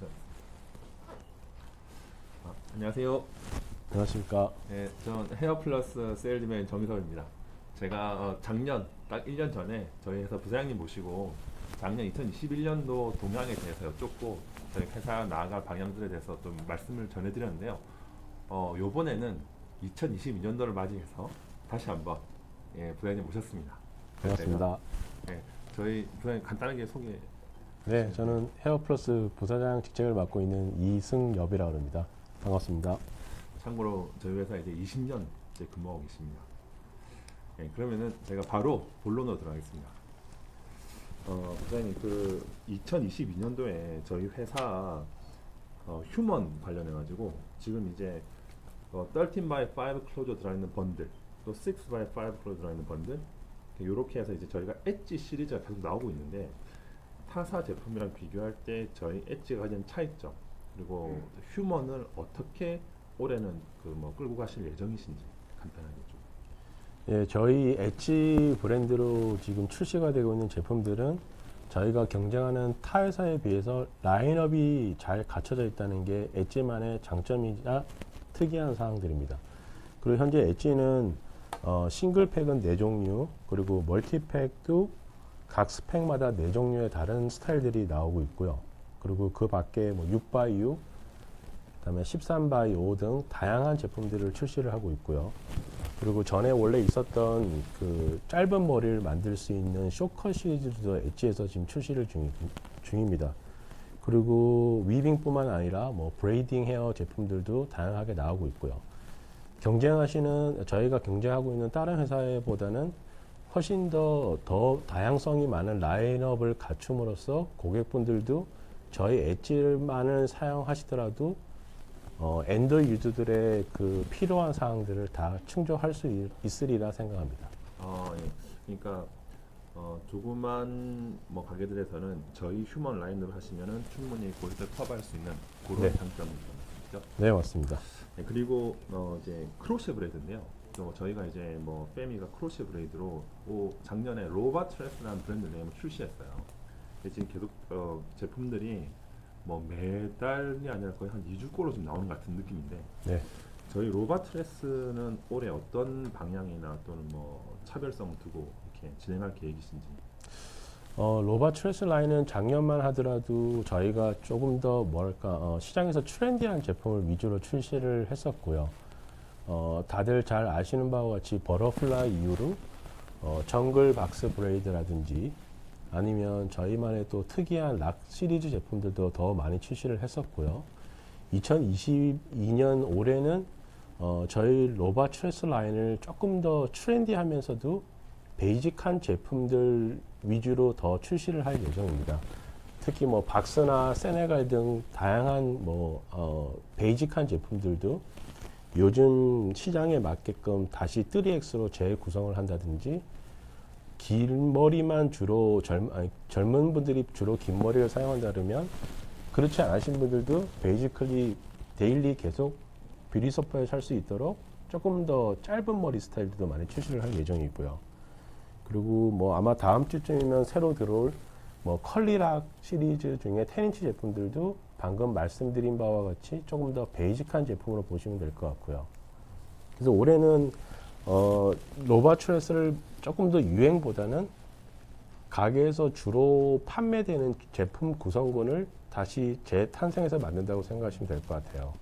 자. 아, 안녕하세요. 안녕하십니까. 네, 저는 헤어플러스 세일즈맨 정희섭입니다. 제가 어, 작년 딱 1년 전에 저희 회사 부사장님 모시고 작년 2021년도 동향에 대해서 여쭙고 저희 회사 나아갈 방향들에 대해서 좀 말씀을 전해드렸는데요. 어, 요번에는 2022년도를 맞이해서 다시 한번 예, 부사장님 모셨습니다. 반갑습니다. 네, 저희 부사장님 간단하게 소개. 네, 저는 헤어플러스 부사장 직책을 맡고 있는 이승엽이라고 합니다. 반갑습니다. 참고로 저희 회사 이제 20년째 근무하고 계십니다. 네, 그러면은 제가 바로 본론으로 들어가겠습니다. 어, 부장님 그 2022년도에 저희 회사 어, 휴먼 관련해 가지고 지금 이제 어, 13 by 5 클로저 들어있는 번들 또6 by 5 클로저 들어있는 번들 이렇게 해서 이제 저희가 엣지 시리즈가 계속 나오고 있는데 타사 제품이랑 비교할 때 저희 엣지가 가진 차이점 그리고 휴먼을 어떻게 올해는 그 뭐 끌고 가실 예정이신지 간단하게 좀. 예, 저희 엣지 브랜드로 지금 출시가 되고 있는 제품들은 저희가 경쟁하는 타 회사에 비해서 라인업이 잘 갖춰져 있다는 게 엣지만의 장점이자 특이한 사항들입니다. 그리고 현재 엣지는 어, 싱글팩은 4종류, 그리고 멀티팩도 각 스펙마다 4종류의 다른 스타일들이 나오고 있고요. 그리고 그 밖에 뭐 6x6, 그다음에 13by 5등 다양한 제품들을 출시를 하고 있고요. 그리고 전에 원래 있었던 그 짧은 머리를 만들 수 있는 쇼컷 시리즈도 엣지에서 지금 출시를 중, 중입니다. 그리고 위빙뿐만 아니라 뭐 브레이딩 헤어 제품들도 다양하게 나오고 있고요. 경쟁하시는 저희가 경쟁하고 있는 다른 회사보다는 훨씬 더, 더 다양성이 많은 라인업을 갖춤으로써 고객분들도 저희 엣지만을 사용하시더라도 어, 엔드 유저들의 그 필요한 사항들을 다 충족할 수 있, 있으리라 생각합니다. 어, 예. 그러니까 어, 조그만 뭐 가게들에서는 저희 휴먼 라인으로 하시면은 충분히 고객들 커버할 수 있는 그런 네. 장점이죠. 네, 맞습니다. 네, 그리고 어, 이제 크로시 브레이드인데요. 또 저희가 이제 뭐 빼미가 크로시 브레이드로 오, 작년에 로바 트레스라는 브랜드 네임을 출시했어요. 근데 지금 계속 어, 제품들이 뭐 매달이 아니라 거의 한 2주꼴로 좀 나오는 것 같은 느낌인데 네. 저희 로바트레스는 올해 어떤 방향이나 또는 뭐 차별성을 두고 이렇게 진행할 계획이신지 어, 로바 트레스 라인은 작년만 하더라도 저희가 조금 더 뭐랄까 어, 시장에서 트렌디한 제품을 위주로 출시를 했었고요. 어, 다들 잘 아시는 바와 같이 버터플라이 이후로 어, 정글 박스 브레이드라든지 아니면 저희만의 또 특이한 락 시리즈 제품들도 더 많이 출시를 했었고요. 2022년 올해는 어, 저희 로바 트레스 라인을 조금 더 트렌디하면서도 베이직한 제품들 위주로 더 출시를 할 예정입니다. 특히 뭐 박스나 세네갈 등 다양한 뭐 어, 베이직한 제품들도 요즘 시장에 맞게끔 다시 3X로 재구성을 한다든지 긴 머리만 주로 젊, 아니, 젊은 분들이 주로 긴 머리를 사용한다면 그렇지 않으신 분들도 베이지컬리 데일리 계속 뷰티 소파에 살 수 있도록 조금 더 짧은 머리 스타일들도 많이 출시를 할 예정이고요. 그리고 뭐 아마 다음 주쯤이면 새로 들어올 뭐 컬리락 시리즈 중에 10인치 제품들도 방금 말씀드린 바와 같이 조금 더 베이직한 제품으로 보시면 될 것 같고요. 그래서 올해는 어, 로바트레스를 조금 더 유행보다는 가게에서 주로 판매되는 제품 구성군을 다시 재탄생해서 만든다고 생각하시면 될 것 같아요.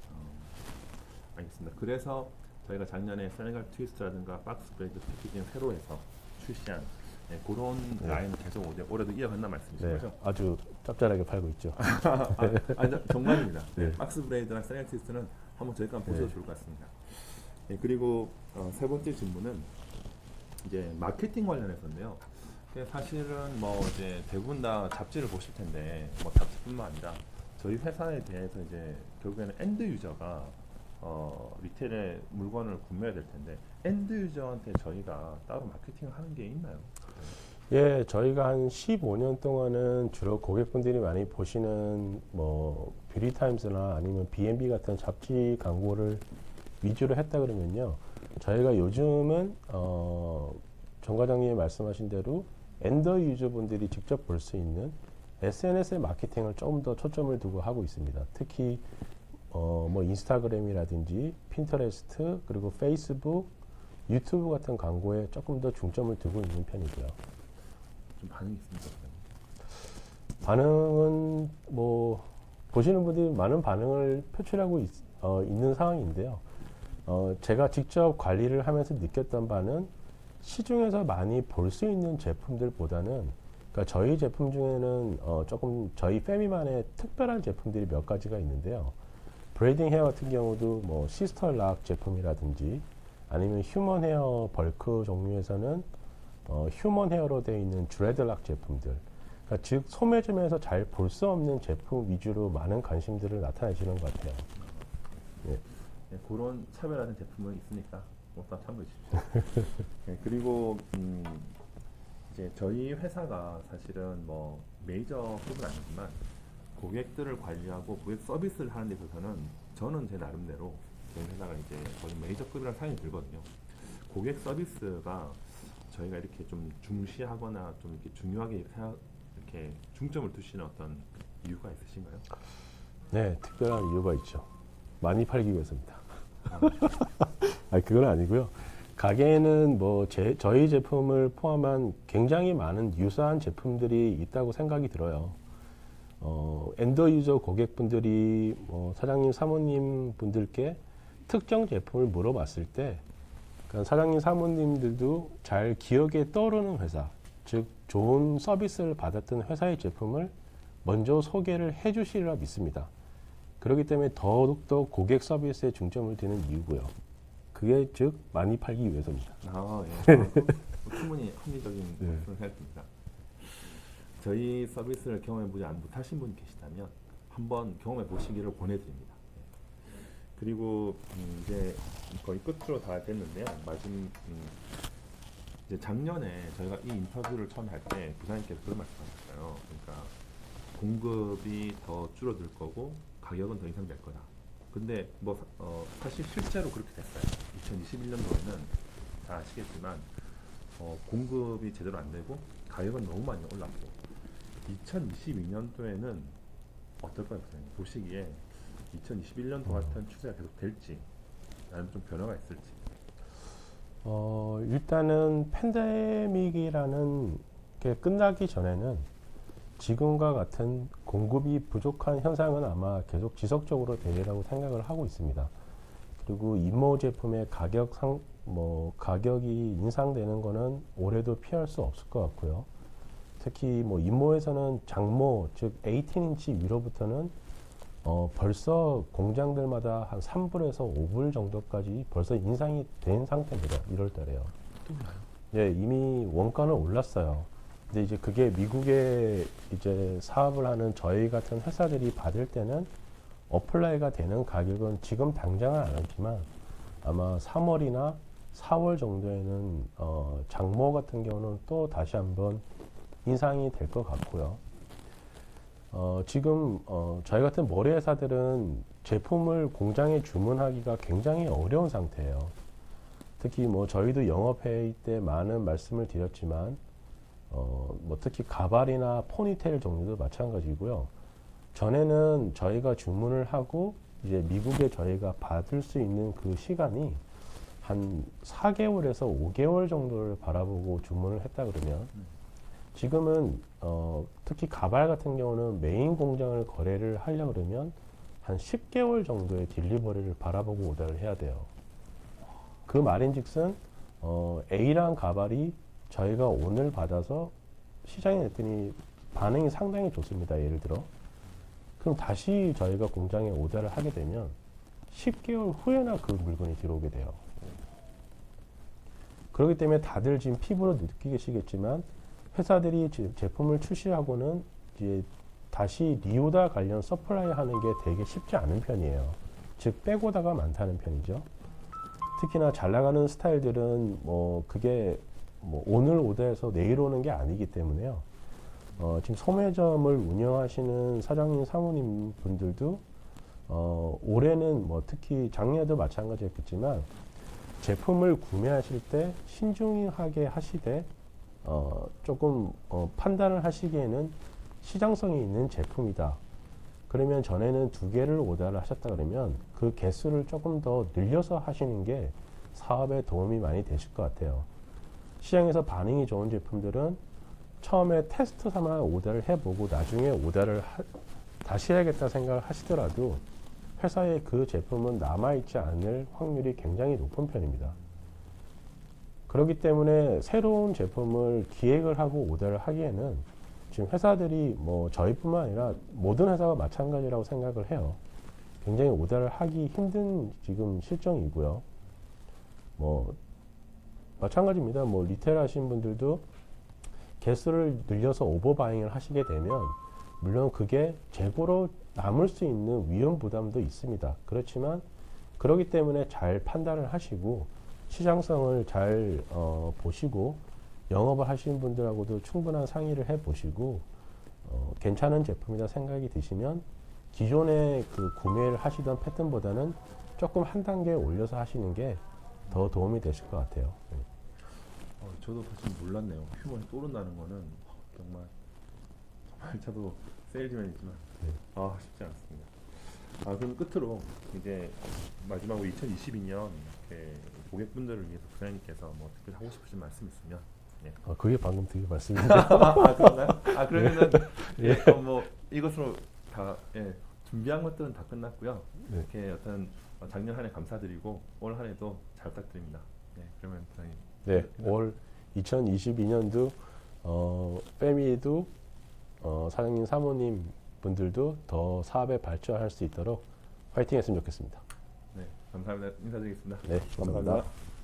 알겠습니다. 그래서 저희가 작년에 세네갈 트위스트라든가 박스 브레이드 패키징 새로 해서 출시한 네, 그런 네. 라인을 계속 올해, 올해도 이어간다 말씀이신 네, 거죠? 아주 짭짤하게 팔고 있죠. 아, 아니, 정말입니다. 네. 네. 박스 브레이드랑 세네갈 트위스트는 한번 저희가 한번 보셔도 네. 좋을 것 같습니다. 네, 그리고 어, 세 번째 질문은 이제 마케팅 관련해서인데요. 근데 사실은 뭐 이제 대부분 다 잡지를 보실 텐데 뭐 잡지뿐만 아니라 저희 회사에 대해서 이제 결국에는 엔드 유저가 어, 리테일의 물건을 구매해야 될 텐데 엔드 유저한테 저희가 따로 마케팅을 하는 게 있나요? 예, 저희가 한 15년 동안은 주로 고객분들이 많이 보시는 뭐 뷰티타임스나 아니면 B&B 같은 잡지 광고를 위주로 했다 그러면요. 저희가 요즘은 어, 정 과장님이 말씀하신 대로 엔더 유저분들이 직접 볼 수 있는 SNS의 마케팅을 조금 더 초점을 두고 하고 있습니다. 특히 어, 뭐 인스타그램이라든지 핀터레스트 그리고 페이스북, 유튜브 같은 광고에 조금 더 중점을 두고 있는 편이고요. 좀 반응이 있습니까? 반응은 뭐 보시는 분들이 많은 반응을 표출하고 있, 는 상황인데요. 어, 제가 직접 관리를 하면서 느꼈던 바는 시중에서 많이 볼 수 있는 제품들보다는 그러니까 저희 제품 중에는 어, 조금 저희 페미만의 특별한 제품들이 몇 가지가 있는데요. 브레이딩 헤어 같은 경우도 뭐 시스터 락 제품이라든지 아니면 휴먼 헤어 벌크 종류에서는 어, 휴먼 헤어로 되어 있는 드레드 락 제품들 그러니까 즉 소매점에서 잘 볼 수 없는 제품 위주로 많은 관심들을 나타내시는 것 같아요. 네, 그런 차별화된 제품은 있으니까 뭐다 참고해 주십시오. 네, 그리고 음, 이제 저희 회사가 사실은 뭐 메이저 급은 아니지만 고객들을 관리하고 고객 서비스를 하는 데 있어서는 저는 제 나름대로 저희 회사가 이제 거의 메이저급이라는 상이 들거든요. 고객 서비스가 저희가 이렇게 좀 중시하거나 좀 이렇게 중요하게 생각, 이렇게 중점을 두시는 어떤 이유가 있으신가요? 네, 특별한 이유가 있죠. 많이 팔기 위해서입니다. 아니, 그건 아니고요. 가게에는 뭐 제, 저희 제품을 포함한 굉장히 많은 유사한 제품들이 있다고 생각이 들어요. 어, 엔더 유저 고객분들이 뭐 사장님, 사모님 분들께 특정 제품을 물어봤을 때 그러니까 사장님, 사모님들도 잘 기억에 떠오르는 회사, 즉 좋은 서비스를 받았던 회사의 제품을 먼저 소개를 해주시리라 믿습니다. 그렇기 때문에 더욱더 고객 서비스에 중점을 두는 이유고요. 그게 즉 많이 팔기 위해서입니다. 아, 예. 아, 충분히 합리적인 네. 말씀을 생각합니다. 저희 서비스를 경험해 보지 못하신 분 계시다면 한번 경험해 보시기를 권해드립니다. 예. 그리고 음, 이제 거의 끝으로 다 됐는데요. 말씀 음, 이제 작년에 저희가 이 인터뷰를 처음 할 때 부사님께서 그런 말씀하셨어요. 그러니까 공급이 더 줄어들 거고 가격은 더 인상될 거다. 근데 뭐 사- 어, 사실 실제로 그렇게 됐어요. 2021년도에는 다 아시겠지만 어, 공급이 제대로 안 되고 가격은 너무 많이 올랐고 2022년도에는 어떨까요? 보시기에 2021년도 같은 추세가 계속 될지 아니면 좀 변화가 있을지. 어, 일단은 팬데믹이라는 게 끝나기 전에는 지금과 같은 공급이 부족한 현상은 아마 계속 지속적으로 되리라고 생각을 하고 있습니다. 그리고 임모 제품의 가격 상, 뭐, 가격이 인상되는 거는 올해도 피할 수 없을 것 같고요. 특히 뭐 임모에서는 장모, 즉 18인치 위로부터는 어, 벌써 공장들마다 한 3불에서 5불 정도까지 벌써 인상이 된 상태입니다. 1월 달에요. 예, 이미 원가는 올랐어요. 근데 이제 그게 미국에 이제 사업을 하는 저희 같은 회사들이 받을 때는 어플라이가 되는 가격은 지금 당장은 안 하지만 아마 3월이나 4월 정도에는 어, 장모 같은 경우는 또 다시 한번 인상이 될 것 같고요. 어, 지금 어, 저희 같은 머리 회사들은 제품을 공장에 주문하기가 굉장히 어려운 상태예요. 특히 뭐 저희도 영업회의 때 많은 말씀을 드렸지만 어, 뭐 특히 가발이나 포니테일 종류도 마찬가지고요. 전에는 저희가 주문을 하고 이제 미국에 저희가 받을 수 있는 그 시간이 한 4개월에서 5개월 정도를 바라보고 주문을 했다 그러면 지금은 어, 특히 가발 같은 경우는 메인 공장을 거래를 하려 그러면 한 10개월 정도의 딜리버리를 바라보고 오더를 해야 돼요. 그 말인즉슨 어, A란 가발이 저희가 오늘 받아서 시장에 냈더니 반응이 상당히 좋습니다. 예를 들어. 그럼 다시 저희가 공장에 오더를 하게 되면 10개월 후에나 그 물건이 들어오게 돼요. 그렇기 때문에 다들 지금 피부로 느끼시겠지만 회사들이 제- 제품을 출시하고는 이제 다시 리오다 관련 서플라이 하는 게 되게 쉽지 않은 편이에요. 즉 빼고다가 많다는 편이죠. 특히나 잘 나가는 스타일들은 뭐 그게 뭐 오늘 오더해서 내일 오는 게 아니기 때문에요. 어, 지금 소매점을 운영하시는 사장님, 사모님 분들도 어, 올해는 뭐 특히 작년에도 마찬가지였겠지만 제품을 구매하실 때 신중하게 하시되 어, 조금 어, 판단을 하시기에는 시장성이 있는 제품이다. 그러면 전에는 두 개를 오더를 하셨다 그러면 그 개수를 조금 더 늘려서 하시는 게 사업에 도움이 많이 되실 것 같아요. 시장에서 반응이 좋은 제품들은 처음에 테스트 삼아 오더를 해보고 나중에 오더를 하- 다시 해야겠다 생각을 하시더라도 회사에 그 제품은 남아있지 않을 확률이 굉장히 높은 편입니다. 그렇기 때문에 새로운 제품을 기획을 하고 오더를 하기에는 지금 회사들이 뭐 저희뿐만 아니라 모든 회사가 마찬가지라고 생각을 해요. 굉장히 오더를 하기 힘든 지금 실정이고요. 뭐 마찬가지입니다. 뭐 리테일 하신 분들도 개수를 늘려서 오버바잉을 하시게 되면 물론 그게 재고로 남을 수 있는 위험 부담도 있습니다. 그렇지만 그러기 때문에 잘 판단을 하시고 시장성을 잘 어, 보시고 영업을 하시는 분들하고도 충분한 상의를 해 보시고 어, 괜찮은 제품이다 생각이 드시면 기존에 그 구매를 하시던 패턴보다는 조금 한 단계 올려서 하시는 게 더 도움이 되실 것 같아요. 저도 사실 몰랐네요. 휴먼이 떠오른다는 거는 어, 정말 정말 저도 세일즈맨이지만 네. 아 쉽지 않습니다. 아 그럼 끝으로 이제 마지막으로 2022년 이렇게 고객분들을 위해서 부장님께서 뭐 특별히 하고 싶으신 말씀 있으면 어, 그게 방금 드린 말씀인데 아 그런가요? 아 그러면은 예. 예. 어, 뭐 이것으로 다 예, 준비한 것들은 다 끝났고요. 네. 이렇게 어떤 어, 작년 한 해 감사드리고 올 한 해도 잘 부탁드립니다. 네 그러면 부장님 네, 올 2022년도 어, 패미도 어, 사장님 사모님 분들도 더 사업에 발전할 수 있도록 화이팅했으면 좋겠습니다. 네 감사합니다. 인사드리겠습니다. 네, 감사합니다. 감사합니다.